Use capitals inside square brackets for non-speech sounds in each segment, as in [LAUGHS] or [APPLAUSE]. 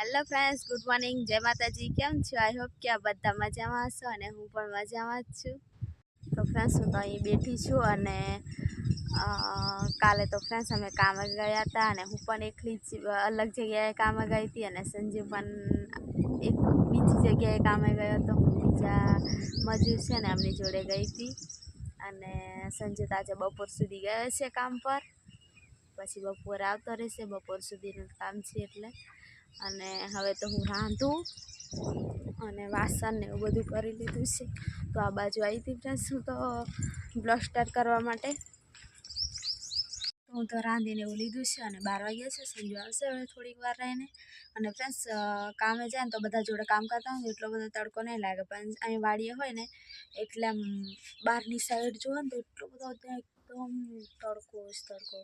Hello friends good morning જય માતાજી. કેમ છો? આઈ હોપ કે આ બધા મજામાં હશો અને હું પણ મજામાં જ છું. તો ફ્રેન્ડ્સ હું તો અહીં બેઠી છું અને કાલે તો ફ્રેન્ડ્સ અમે કામે ગયા હતા અને હું પણ એકલી જ, અલગ જગ્યાએ કામે ગઈ હતી અને સંજીવ પણ એક બીજી જગ્યાએ કામે ગયો હતો. હું બીજા મજૂર છે ને એમની જોડે ગઈ હતી. અને સંજીવ તો બપોર સુધી ગયો છે કામ પર. પછી બપોરે આવતો રહેશે. બપોર સુધીનું કામ છે એટલે. અને હવે તો હું રાંધું અને વાસણ ને એવું બધું કરી લીધું છે. તો આ બાજુ આવી હતી ફ્રેન્ડ્સ હું તો બ્લસ્ટર કરવા માટે. હું તો રાંધીને એવું લીધું છે અને બાર વાગ્યા છે. સંજુ આવશે હવે થોડીક વાર રહીને. અને ફ્રેન્ડ્સ કામે જાય ને તો બધા જોડે કામ કરતા હોય એટલો બધો તડકો નહીં લાગે. પણ અહીં વાડીએ હોય ને એટલે આમ બહારની સાઈડ જોવો ને તો એટલો બધો ત્યાં એકદમ તડકો જ તડકો.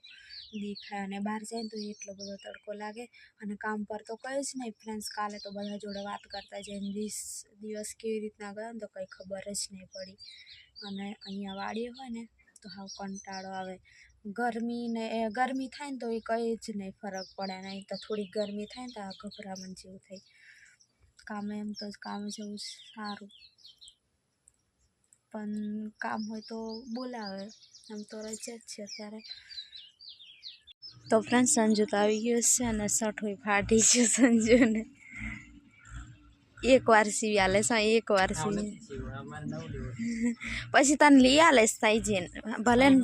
દેખાય અને બહાર જાય તો એટલો બધો તડકો લાગે. અને કામ પર તો કંઈ જ નહીં. ફ્રેન્ડ્સ કાલે તો બધા જોડે વાત કરતા જઈને દિવસ દિવસ કેવી રીતના ગયો ને તો કંઈ ખબર જ નહીં પડી. અને અહીંયા વાડીએ હોય ને તો હાવ કંટાળો આવે. ગરમી ને એ ગરમી થાય ને તો એ કંઈ જ નહીં ફરક પડે. નહીં તો થોડી ગરમી થાય ને તો આ ગભરામણ જેવું થાય. કામે એમ તો કામ જવું સારું. પણ કામ હોય તો બોલાવે. આમ તો રજા જ છે અત્યારે. તો ફ્રેન્ડ સંજુ તો આવી ગયો છે અને સઠોઈ ફાટી છે સંજુને. એક વાર સીવી આલે છે એક વાર સીવી. પછી તને લઈ આલે થઈ જઈને ભલે ને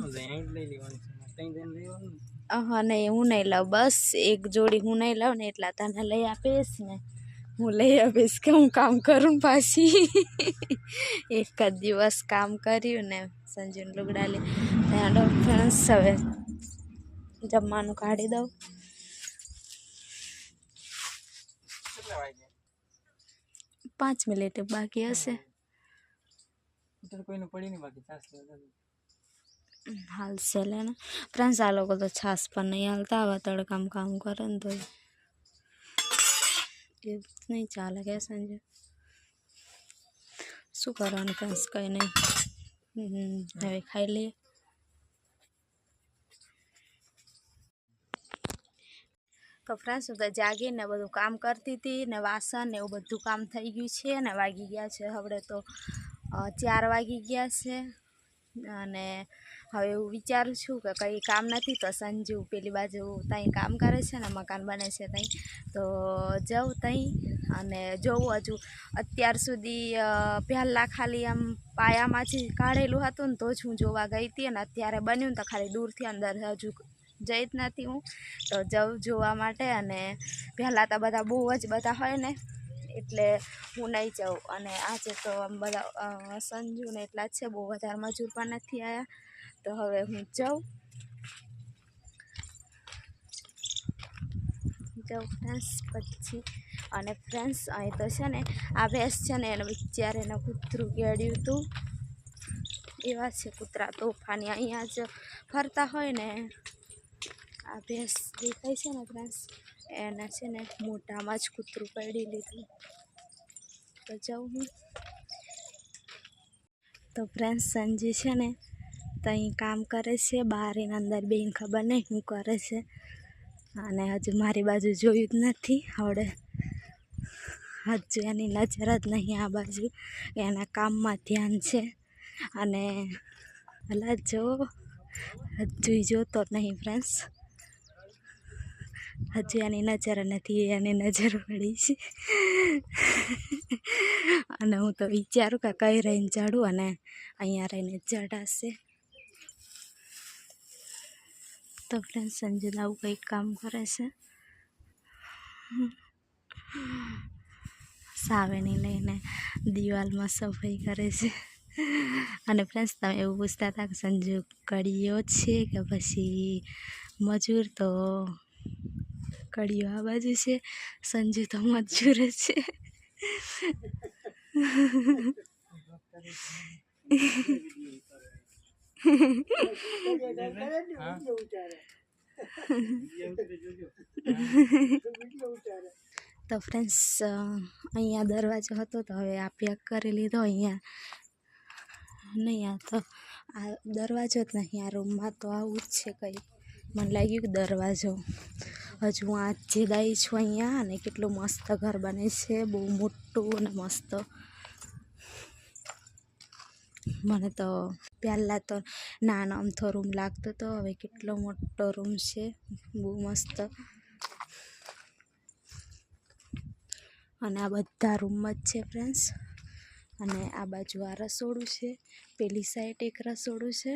હા નહીં હું નહીં લઉં બસ એક જોડી હું નહીં લઉં ને એટલા તને લઈ આપીશ ને. હું લઈ આપીશ કે હું કામ કરું પાછી. એક જ દિવસ કામ કર્યું ને સંજીવ લુગડા લે ત્યાં ફ્રેન્ડ્સ હવે જમવાનું કાઢી દઉં. પાંચ મિનિટ બાકી હશે. હાલશે લે ને ફ્રેન્ડ્સ આ લોકો તો છાસ પણ નહીં હાલતા આવા તડકામ કામ કરે ને તો એ નહીં ચાલે કે સાંજે શું કરવાનું ફ્રેન્ડ્સ કંઈ નહીં હવે ખાઈ લઈએ તો ફ્રેન્ડ્સ જાગીને બધું કામ કરતી હતી ને વાસણ ને એવું બધું કામ થઈ ગયું છે ને વાગી ગયા છે હવે તો ચાર વાગી ગયા છે અને હવે એવું વિચારું છું કે કંઈ કામ નથી તો સંજુ પેલી બાજુ ત્યાં કામ કરે છે ને, મકાન બને છે ત્યાં તો જાઉં ત્યાં અને જોઉં હજુ. અત્યાર સુધી પહેલાં ખાલી આમ પાયામાંથી કાઢેલું હતું ને તો જ હું જોવા ગઈ હતી અને અત્યારે બન્યું તો ખાલી દૂરથી અંદર હજુ જઈ જ નથી હું. તો જઉં જોવા માટે અને પહેલાં તો બધા બહુ જ બધા હોય ને, એટલે હું નહીં જાઉં. અને આજે તો આમ બધા સંજુ ને એટલા જ છે, બહુ વધારે મજૂર પણ નથી આવ્યા તો હવે હું જાઉં. જાઉં ફ્રેન્ડ્સ પછી. અને ફ્રેન્ડ્સ અહીં તો છે ને, આ ભેંસ છે ને, એને જ્યારે એને કૂતરું કેળ્યું હતું. એવા છે કૂતરા તોફાની. અહીંયા જ ફરતા હોય ને, આ ભેંસ દેખાય છે ને ફ્રેન્ડ્સ એને છે ને મોટામાં જ કૂતરું પડી લીધું. તો જાઉં હું. તો ફ્રેન્ડ્સ સંજી છે ને ત્યાં કામ કરે છે બહાર એના અંદર બેન ખબર નહીં શું કરે છે. અને હજુ મારી બાજુ જોયું જ નથી, આવડે. હજુ એની નજર જ નહીં આ બાજુ, એના કામમાં ધ્યાન છે. અને હલા જો, હજુ જોતો નહીં ફ્રેન્ડ્સ હજુ એની નજર નથી એની નજર પડી છે. અને હું તો વિચારું કે કઈ રહીને ચડું અને અહીંયા રહીને ચડાશે તો ફ્રેન્ડ સંજય આવું કંઈક કામ કરે છે. સાવેની લઈને દિવાલમાં સફાઈ કરે છે. અને ફ્રેન્ડ્સ તમે એવું પૂછતા હતા કે સંજુ કડીઓ છે કે પછી મજૂર? તો કડીઓ આ બાજુ છે. સંજુ તો મજૂર છે. [LAUGHS] [LAUGHS] તો ફ્રેન્ડ્સ અહીંયા દરવાજો હતો તો હવે આ પેક કરી લીધો અહીંયા. નહીં, આ તો, આ દરવાજો જ નહીં, આ રૂમમાં તો આવું જ છે કંઈ. મને લાગ્યું કે દરવાજો. હજુ હું આજ જેદાઈ છું અહીંયા અને કેટલું મસ્ત ઘર બને છે, બહુ મોટું અને મસ્ત. મને તો પહેલાં તો નાનો અમથો રૂમ લાગતો હતો હવે કેટલો મોટો રૂમ છે, બહુ મસ્ત. અને આ બધા રૂમ જ છે ફ્રેન્ડ્સ અને આ બાજુ આ રસોડું છે, પેલી સાઈડ એક રસોડું છે.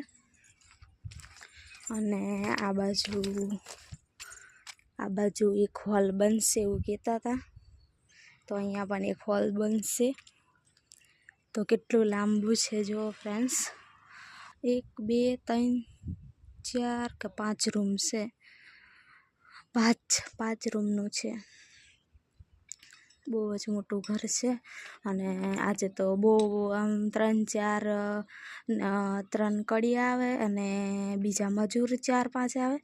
અને આ બાજુ આ બાજુ એક હોલ બનશે એવું કહેતા હતા. તો અહીંયા પણ એક હોલ બનશે. તો કેટલું લાંબુ છે જો ફ્રેન્ડ્સ એક, બે, ત્રણ, ચાર કે પાંચ રૂમ છે. પાંચ પાંચ રૂમનું છે. બહુ જ મોટું ઘર છે અને આજે તો બહુ આમ ત્રણ, ચાર ત્રણ કડી આવે અને બીજા મજૂર ચાર, પાંચ આવે.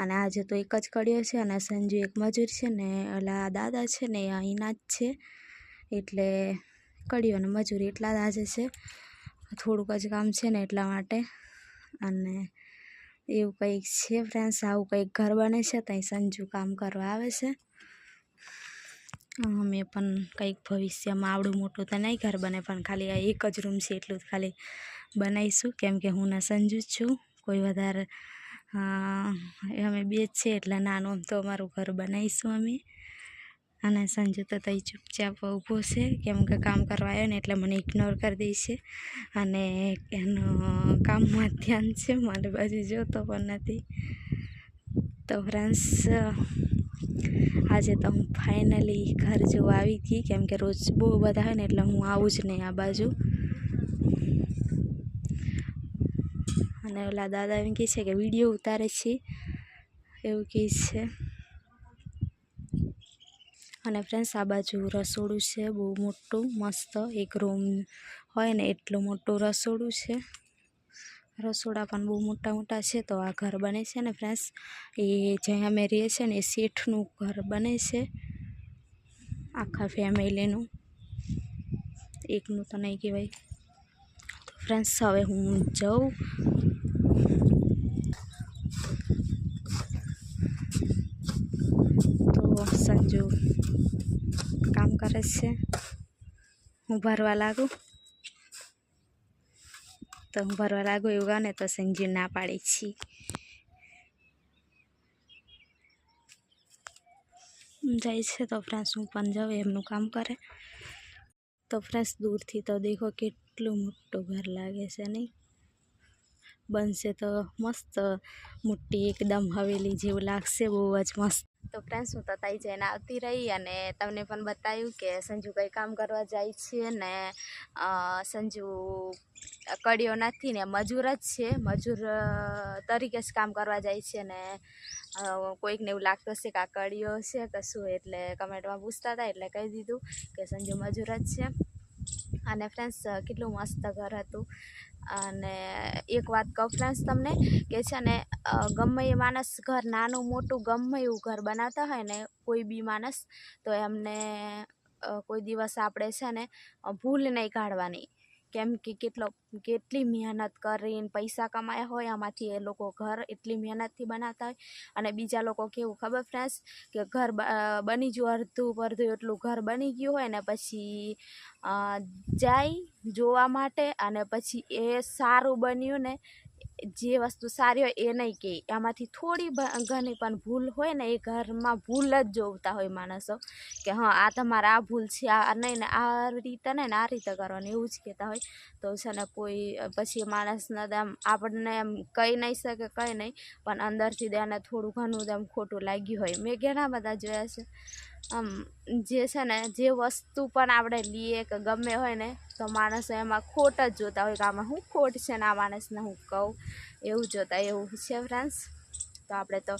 અને આજે તો એક જ કડિયો છે અને સંજુ એક મજૂર છે ને ઓલા દાદા છે ને અહીંના જ છે. એટલે કડિયો અને મજૂરી એટલા જ આજે છે. થોડુંક જ કામ છે ને એટલા માટે. અને એવું કંઈક છે ફ્રેન્ડ્સ આવું કંઈક ઘર બને છે ત્યાં સંજુ કામ કરવા આવે છે. અમે પણ કંઈક ભવિષ્યમાં આવડું મોટું તો નહીં ઘર બને, પણ ખાલી આ એક જ રૂમ છે એટલું જ ખાલી બનાવીશું. કેમ કે હું ના સંજુ જ છું. કોઈ વધારે, અમે બે જ છે એટલે નાનું તો અમારું ઘર બનાવીશું અમે. અને સંજુ તો તઈ ચૂપચાપ ઊભો છે, કેમ કે કામ કરવા આવ્યો ને એટલે મને ઇગ્નોર કરી દે છે. અને એનો કામમાં ધ્યાન છે, મારી બાજુ જોતો પણ નથી. તો ફ્રેન્ડ્સ આજે તો હું ફાઇનલી ઘર જોવા આવી હતી કેમ કે રોજ બહુ બધા હોય ને એટલે હું આવું જ નહીં આ બાજુ. અને ઓલા દાદા એમ કહે છે કે વીડિયો ઉતારે છે, એવું કહે છે. અને ફ્રેન્ડ્સ, આ બાજુ રસોડું છે. બહુ મોટું, મસ્ત એક રૂમ હોય ને એટલું મોટું રસોડું છે. રસોડા પણ બહુ મોટા મોટા છે તો આ ઘર બને છે ને ફ્રેન્ડ્સ. એ જ્યાં અમે રહીએ છીએ ને એ શેઠનું ઘર બને છે. આખા ફેમિલીનું. એકનું તો નહીં કહેવાય. તો ફ્રેન્ડ્સ, હવે હું જાઉં. તો સંજુ કામ કરે છે. હું ભરવા લાગું. તો હું ભરવા લાગુ એવું ગાને તો સંજીવ ના પાડે છે. જાય છે તો ફ્રેન્ડ્સ હું પણ જાઉં, એમનું કામ કરે. તો ફ્રેન્ડ્સ દૂરથી તો દેખો કેટલું મોટું ઘર લાગે છે નહીં? બનશે તો મસ્ત મોટી એકદમ હવેલી જેવું લાગશે, બહુ જ મસ્ત. તો ફ્રેન્ડ્સ હું તો તાઈ જઈને આવતી રહી અને તમને પણ બતાવ્યું કે સંજુ કંઈ કામ કરવા જાય છે ને સંજુ કડીઓ નથી ને, મજૂર જ છે. મજૂર તરીકે જ કામ કરવા જાય છે ને કોઈકને એવું લાગતું હશે કે આ કડીઓ છે કે શું એટલે કમેન્ટમાં પૂછતા હતા એટલે કહી દીધું કે સંજુ મજૂર જ છે. અને ફ્રેન્ડ્સ કેટલું મસ્ત ઘર હતું. અને એક વાત કહું ફ્રેન્ડ્સ તમને કે છે ને ગમે એ માણસ ઘર નાનું મોટું ગમે એવું ઘર બનાવતા હોય ને, કોઈ બી માણસ, તો એમને કોઈ દિવસ આપણે છે ને ભૂલ નહીં કાઢવાની. કેમ કે કેટલો, કેટલી મહેનત કરીને પૈસા કમાયા હોય, આમાંથી એ લોકો ઘર એટલી મહેનતથી બનાવતા હોય. અને બીજા લોકો કેવું ખબર ફ્રેન્ડ્સ કે ઘર બની ગયું, અડધું અડધું એટલું ઘર બની ગયું હોય ને પછી જાય જોવા માટે અને પછી એ સારું બન્યું ને જે વસ્તુ સારી હોય એ નહીં કહે એમાંથી થોડી ઘણી પણ ભૂલ હોય ને એ ઘરમાં ભૂલ જ જોવતા હોય માણસો. કે હા, આ તમારા આ ભૂલ છે, આ નહીં ને આ રીતે ને આ રીતે કરવાની, એવું જ કહેતા હોય. તો છે ને કોઈ, પછી માણસને એમ આપણને એમ કહી નહીં શકે કંઈ નહીં. પણ અંદરથી તેને થોડું ઘણું એમ ખોટું લાગ્યું હોય. મેં ઘણા બધા જોયા છે. આમ, જે છે ને, જે વસ્તુ પણ આપણે લઈએ કે ગમે હોય ને, તો માણસો એમાં ખોટ જ જોતા હોય કે આમાં શું ખોટ છે ને, આ માણસને હું કહું? એવું જોતા, એવું છે ફ્રેન્ડ્સ તો આપણે તો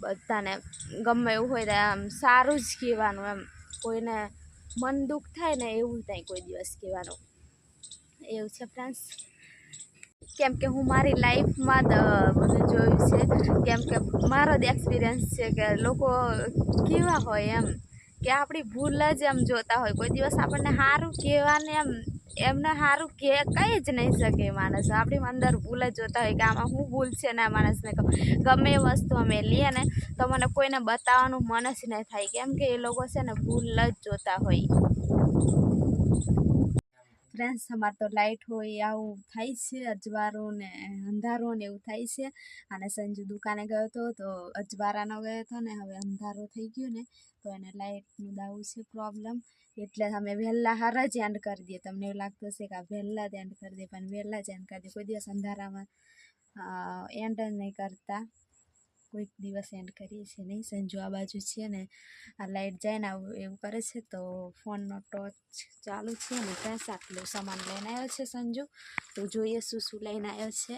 બધાને ગમે એવું હોય તો આમ સારું જ કહેવાનું, એમ કોઈને મન દુઃખ થાય ને, એવું નહીં કોઈ દિવસ કહેવાનું. એવું છે ફ્રેન્ડ્સ કેમ કે હું મારી લાઈફમાં જ બધું જોયું છે. કેમ કે મારો જ એક્સપિરિયન્સ છે કે લોકો કેવા હોય એમ. કે આપણી ભૂલ જ એમ જોતા હોય. કોઈ દિવસ આપણને સારું કહેવાને એમ, એમને સારું કે, કંઈ જ નહીં શકે માણસ. આપણી અંદર ભૂલ જ જોતા હોય કે આમાં શું ભૂલ છે ને આ માણસને કહું. ગમે એ વસ્તુ અમે લઈએ ને, તો મને કોઈને બતાવવાનું મન જ નહીં થાય. કેમ કે એ લોકો છે ને ભૂલ જ જોતા હોય. ફ્રેન્ડ્સ તો લાઇટ હોય આવું થાય છે અજવારો ને, અંધારો ને એવું થાય છે. અને સંજુ દુકાને ગયો હતો તો અજવારાનો ગયો હતો ને, હવે અંધારો થઈ ગયો ને, તો એને લાઇટનું દાવું છે પ્રોબ્લેમ એટલે અમે વહેલા હારા જ એન્ડ કરી દઈએ. તમને એવું લાગતું હશે કે આ વહેલા જ એન્ડ કરી દઈએ, પણ વહેલા જ એન્ડ કરી દઈએ. કોઈ દિવસ અંધારામાં એન્ડ જ નહીં કરતા. કોઈક દિવસ એન્ડ કરીએ છીએ, નહીં? સંજુ આ બાજુ છે ને, આ લાઇટ જાય ને આવું એવું કરે છે, તો ફોનનો ટોચ ચાલુ છે ને ત્યાં આટલું સામાન લઈને આવ્યો છે સંજુ. તો જોઈએ શું શું લઈને આવ્યો છે.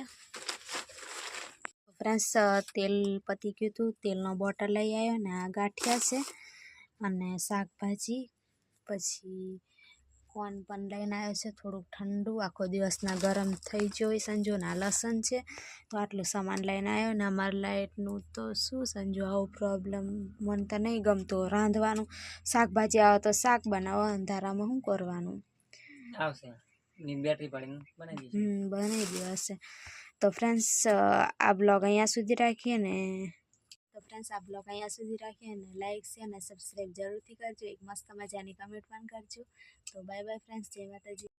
ફ્રેન્ડ્સ તેલ પતી ગયું હતું, તેલનો બોટલ લઈ આવ્યો ને, આ ગાંઠિયા છે અને શાકભાજી, પછી કોન પણ લઈને આવ્યો છે. થોડુંક ઠંડુ આખો દિવસના ગરમ થઈ ગયો હોય. સંજુના લસણ છે. તો આટલું સામાન લઈને આવ્યો ને અમારા લાઇટનું તો શું સંજુ આવું પ્રોબ્લેમ મને તો નહીં ગમતું. રાંધવાનું શાકભાજી આવે તો શાક બનાવો અંધારામાં શું કરવાનું? આવશે. બેટરી બનાવી દઈશું હમ તો ફ્રેન્ડ્સ આ બ્લોગ અહીંયા સુધી રાખીએ ને ફ્રેન્ડ્સ આ બ્લોગ અહીંયા સુધી રાખીએ અને લાઇક છે અને સબસ્ક્રાઈબ જરૂરથી કરજો. એક મસ્ત મજાની કમેન્ટ પણ કરજો. તો બાય બાય ફ્રેન્ડ્સ જય માતાજી.